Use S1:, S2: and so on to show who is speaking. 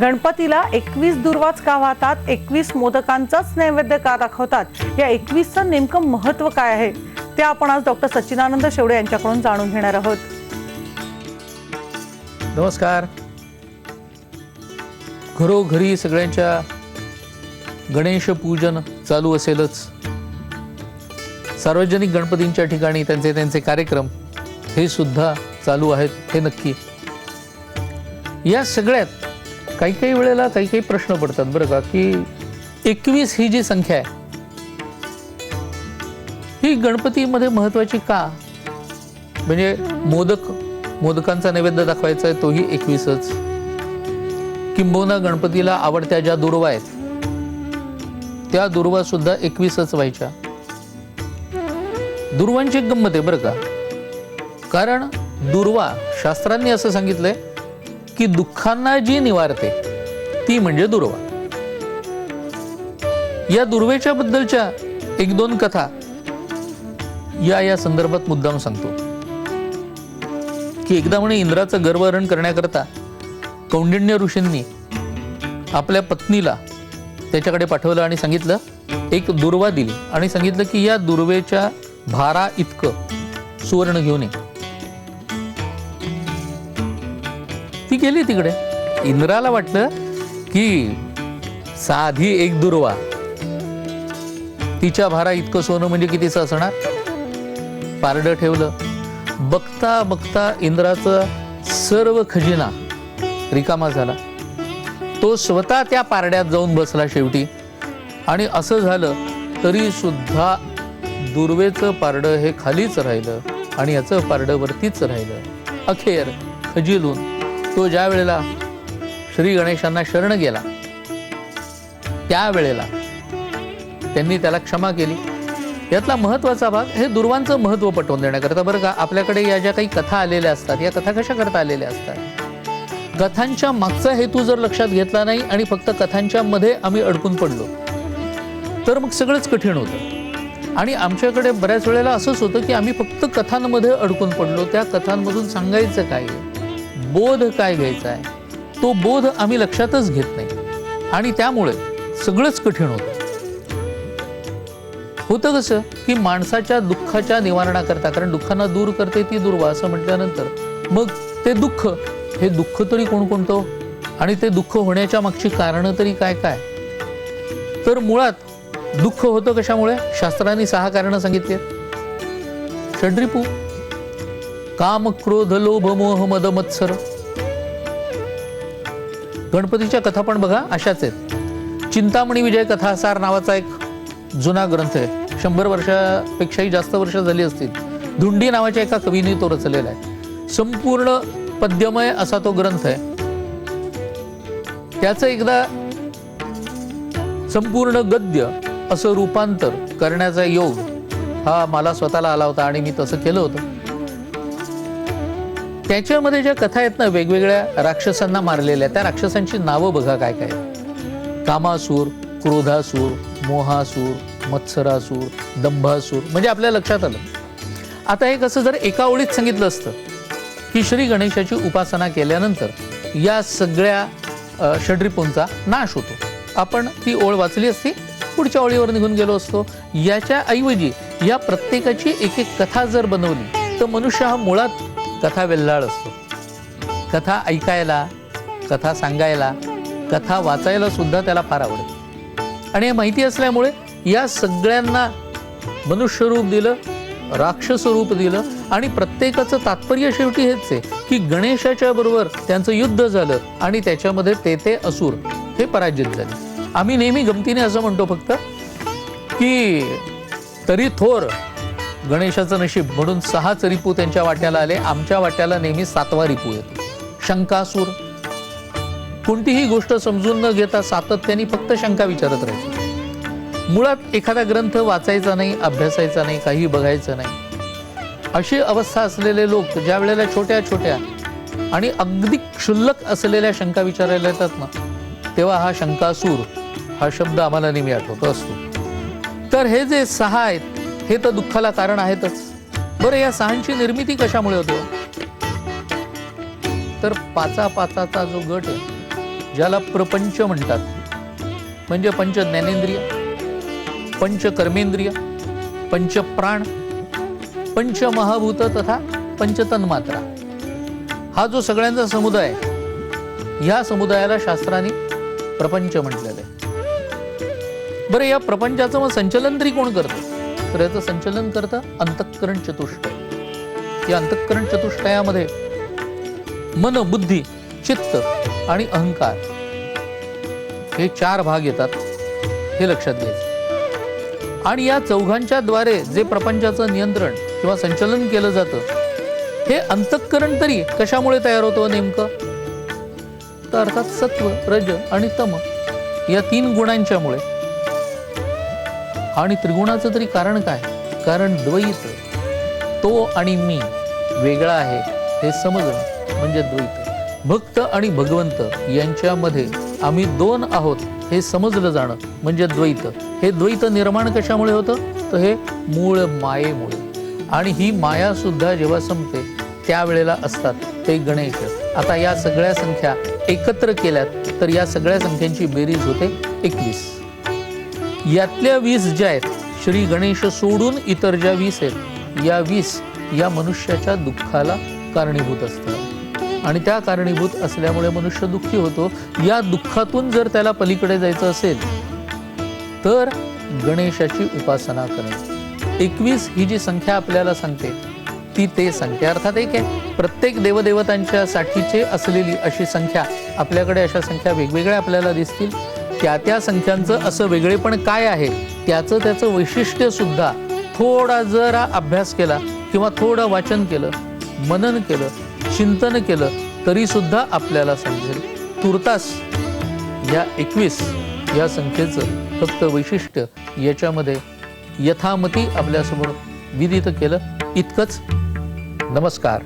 S1: गणपतीला एकवीस दुर्वाच का वाहतात? एकवीस मोदकांचाच नैवेद्य का दाखवतात? या एकवीसचं नेमकं महत्त्व काय आहे? ते आपण आज डॉक्टर सच्चिदानंद शेवडे यांच्याकडून जाणून घेणार आहोत.
S2: नमस्कार. घरोघरी सगळ्यांच्या गणेश पूजन चालू असेलच. सार्वजनिक गणपतींच्या ठिकाणी त्यांचे त्यांचे कार्यक्रम हे सुद्धा चालू आहेत हे नक्की. या सगळ्यात काही काही वेळेला काही काही प्रश्न पडतात बरं का की एकवीस ही जी संख्या आहे ही गणपतीमध्ये महत्वाची का? म्हणजे मोदक मोदकांचा नैवेद्य दाखवायचा आहे तोही एकवीसच. किंबहुना गणपतीला आवडत्या ज्या दुर्वा आहेत त्या दुर्वा सुद्धा एकवीसच व्हायच्या. दुर्वांची गंमत आहे बरं का. कारण दुर्वा शास्त्रांनी असं सांगितलंय की दुःखांना जी निवारते ती म्हणजे दुर्वा. या दुर्वेच्या बद्दलच्या एक दोन कथा या या संदर्भात मुद्दाम सांगतो. की एकदा म्हणे इंद्राचं गर्वहरण करण्याकरता कौंडिण्य ऋषींनी आपल्या पत्नीला त्याच्याकडे पाठवलं आणि सांगितलं एक दुर्वा दिली आणि सांगितलं की या दुर्वेच्या भारा इतकं सुवर्ण घेऊन ये. ती गेली तिकडे. इंद्राला वाटलं की साधी एक दुर्वा. तिच्या भारा इतकं सोनं म्हणजे कितीचं असणार पारडं ठेवलं. बघता बघता इंद्राचा सर्व खजिना रिकामा झाला. तो स्वतः त्या पारड्यात जाऊन बसला शेवटी. आणि असं झालं तरी सुद्धा दुर्वेचं पारडं हे खालीच राहिलं आणि याचं पारडं वरतीच राहिलं. अखेर खजिलून तो ज्या वेळेला श्री गणेशांना शरण गेला त्यावेळेला त्यांनी त्याला क्षमा केली. यातला महत्त्वाचा भाग हे दुर्वांचं महत्त्व पटवून देण्याकरता बरं का आपल्याकडे या ज्या काही कथा आलेल्या असतात या कथा कशा करता आलेल्या असतात? कथांच्या मागचा हेतू जर लक्षात घेतला नाही आणि फक्त कथांच्या मध्ये आम्ही अडकून पडलो तर मग सगळंच कठीण होतं. आणि आमच्याकडे बऱ्याच वेळेला असंच होतं की आम्ही फक्त कथांमध्ये अडकून पडलो त्या कथांमधून सांगायचं काय आहे? बोध काय घ्यायचा आहे? तो बोध आम्ही लक्षातच घेत नाही. आणि त्यामुळे सगळंच कठीण होतं. होतं कसं? की माणसाच्या दुःखाच्या निवारणाकरता कारण दुःखांना दूर करते ती दुर्वा असं म्हटल्यानंतर मग ते दुःख हे दुःख तरी कोणकोणतं आणि ते दुःख होण्याच्या मागची कारणं तरी काय काय? तर मुळात दुःख होतं कशामुळे? शास्त्रांनी सहा कारणं सांगितली षड्रिपू काम क्रोध लोभ मोह मद मत्सर गणपतीच्या कथा पण बघा अशाच आहेत. चिंतामणी विजय कथासार नावाचा एक जुना ग्रंथ आहे. शंभर वर्षापेक्षाही जास्त वर्ष झाली असतील. धुंडी नावाच्या एका कवीने तो रचलेला आहे. संपूर्ण पद्यमय असा तो ग्रंथ आहे. त्याचं एकदा संपूर्ण गद्य असं रूपांतर करण्याचा योग हा मला स्वतःला आला होता आणि मी तसं केलं होतं. त्याच्यामध्ये ज्या कथा आहेत ना वेगवेगळ्या राक्षसांना मारलेल्या त्या राक्षसांची नावं बघा काय काय कामासूर क्रोधासूर मोहासूर मत्सरासूर दंभासूर म्हणजे आपल्या लक्षात आलं. आता हे कसं जर एका ओळीत सांगितलं असतं की श्री गणेशाची उपासना केल्यानंतर या सगळ्या षड्रिपूंचा नाश होतो. आपण ती ओळ वाचली असती पुढच्या ओळीवर निघून गेलो असतो. याच्या ऐवजी या प्रत्येकाची एक एक कथा जर बनवली तर मनुष्य हा मुळात कथा वेल्हाळ असतो. कथा ऐकायला कथा सांगायला कथा वाचायला सुद्धा त्याला फार आवडतं. आणि हे माहिती असल्यामुळे या सगळ्यांना मनुष्यरूप दिलं राक्षसरूप दिलं आणि प्रत्येकाचं तात्पर्य शेवटी हेच आहे की गणेशाच्या बरोबर त्यांचं युद्ध झालं आणि त्याच्यामध्ये ते ते असुर हे पराजित झाले. आम्ही नेहमी गमतीने असं म्हणतो फक्त की तरी थोर गणेशाचं नशीब म्हणून सहाच रिपू त्यांच्या वाट्याला आले. आमच्या वाट्याला नेहमी सातवा रिपू येतो. शंकासूर. कोणतीही गोष्ट समजून न घेता सातत्याने फक्त शंका विचारत राहायचं. मुळात एखादा ग्रंथ वाचायचा नाही अभ्यासायचा नाही काही बघायचं नाही. अशी अवस्था असलेले लोक ज्या वेळेला छोट्या छोट्या आणि अगदी क्षुल्लक असलेल्या शंका विचारायला येतात ना तेव्हा हा शंकासूर हा शब्द आम्हाला नेहमी आठवतो असतो. तर हे जे सहा आहेत हे तर दुःखाला कारण आहेतच. बरं या सहांची निर्मिती कशामुळे होतो? तर पाचा पाचाचा जो गट आहे ज्याला प्रपंच म्हणतात म्हणजे पंच ज्ञानेंद्रिय पंच कर्मेंद्रिय पंच प्राण पंच महाभूत तथा पंच तन्मात्रा. हा जो सगळ्यांचा समुदाय ह्या समुदायाला शास्त्राने प्रपंच म्हटलेलं आहे. बरं या प्रपंचाचं मग संचलन तरी कोण करतं? तर याचं संचलन करतं अंतःकरण चतुष्टय. या अंतःकरण चतुष्टयामध्ये मन बुद्धी चित्त आणि अहंकार हे चार भाग येतात हे लक्षात घ्यायचं आणि या चौघांच्या द्वारे जे प्रपंचाचं नियंत्रण किंवा संचलन केलं जातं हे अंतःकरण तरी कशामुळे तयार होतं नेमकं? तर अर्थात सत्व रज आणि तम या तीन गुणांच्यामुळे. आणि त्रिगुणाचं तरी कारण काय? कारण द्वैत. तो आणि मी वेगळा आहे हे समजणं म्हणजे द्वैत. भक्त आणि भगवंत यांच्यामध्ये आम्ही दोन आहोत हे समजलं जाणं म्हणजे द्वैत. हे द्वैत निर्माण कशामुळे होतं? तर हे मूळ मायेमुळे. आणि ही माया सुद्धा जेव्हा संपते त्यावेळेला असतात ते गणेश. आता या सगळ्या संख्या एकत्र केल्यात तर या सगळ्या संख्यांची बेरीज होते एकवीस. यातल्या वीस ज्या आहेत श्री गणेश सोडून इतर ज्या वीस आहेत या वीस या मनुष्याच्या दुःखाला कारणीभूत असतात. आणि त्या कारणीभूत असल्यामुळे मनुष्य दुःखी होतो. या दुःखातून जर त्याला पलीकडे जायचं असेल तर गणेशाची उपासना करणे एकवीस ही जी संख्या आपल्याला सांगते ती ते संख्या अर्थात एक आहे. प्रत्येक देवदेवतांच्या साठीचे असलेली अशी संख्या आपल्याकडे अशा संख्या वेगवेगळ्या आपल्याला दिसतील. त्या त्या संख्यांचं असं वेगळेपण काय आहे? त्याचं त्याचं वैशिष्ट्य सुद्धा थोडा जरा अभ्यास केला किंवा थोडं वाचन केलं मनन केलं चिंतन केलं तरी सुद्धा आपल्याला समजेल. तुर्तास या एकवीस या संख्येचं फक्त वैशिष्ट्य याच्यामध्ये यथामती आपल्यासमोर विदित केलं. इतकंच. नमस्कार.